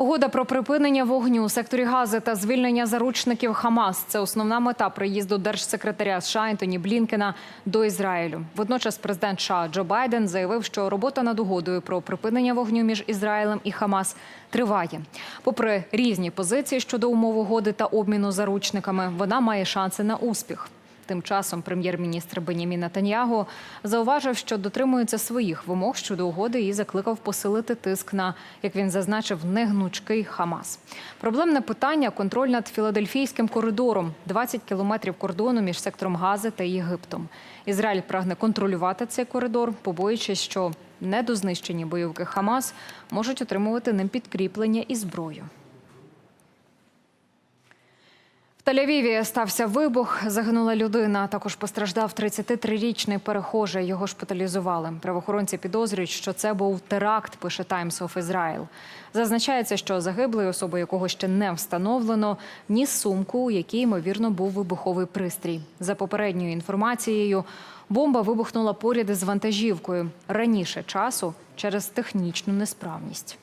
Угода про припинення вогню у секторі Гази та звільнення заручників Хамас це основна мета приїзду держсекретаря США Ентоні Блінкена до Ізраїлю. Водночас президент США Джо Байден заявив, що робота над угодою про припинення вогню між Ізраїлем і Хамас триває. Попри різні позиції щодо умов угоди та обміну заручниками, вона має шанси на успіх. Тим часом прем'єр-міністр Бенямін Натаньягу зауважив, що дотримується своїх вимог щодо угоди і закликав посилити тиск на, як він зазначив, негнучкий Хамас. Проблемне питання контроль над філадельфійським коридором 20 кілометрів кордону між сектором Гази та Єгиптом. Ізраїль прагне контролювати цей коридор, побоюючись, що недознищені бойовики Хамас можуть отримувати ним підкріплення і зброю. Тель-Авіві стався вибух, загинула людина. Також постраждав 33-річний перехожий. Його шпиталізували. Правоохоронці підозрюють, що це був теракт. Пише Times of Israel. Зазначається, що загиблий, особа якого ще не встановлено, ніс сумку, у якій ймовірно був вибуховий пристрій. За попередньою інформацією, бомба вибухнула поряд із вантажівкою раніше часу через технічну несправність.